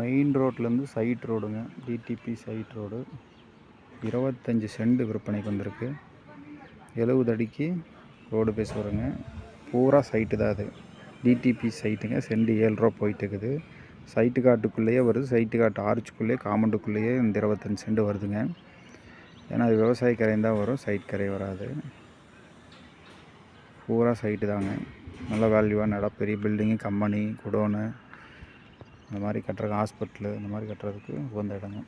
Main ரோட்லேருந்து side ரோடுங்க DTP side road இருபத்தஞ்சி செண்டு விற்பனைக்கு வந்திருக்கு. எழுபது அடிக்கு ரோடு பேஸ் வருங்க பூரா சைட்டு தான் அது. டிடிபி சைட்டுங்க செண்டு ஏழு ரூபா போயிட்டு இருக்குது சைட்டு காட்டுக்குள்ளேயே வருது. சைட்டு காட்டு ஆர்ச்சுக்குள்ளேயே காமௌண்டுக்குள்ளேயே இந்த இருபத்தஞ்சி செண்டு வருதுங்க. ஏன்னா அது விவசாய கரையும் தான் வரும். சைட் கரை வராது. பூரா சைட்டு தாங்க. நல்ல வேல்யூவாக நட பெரிய பில்டிங்கு கம்பெனி குடோனு இந்த மாதிரி கட்டுறதுக்கு ஹாஸ்பிட்டலு இந்த மாதிரி கட்டுறதுக்கு உகந்த இடங்க.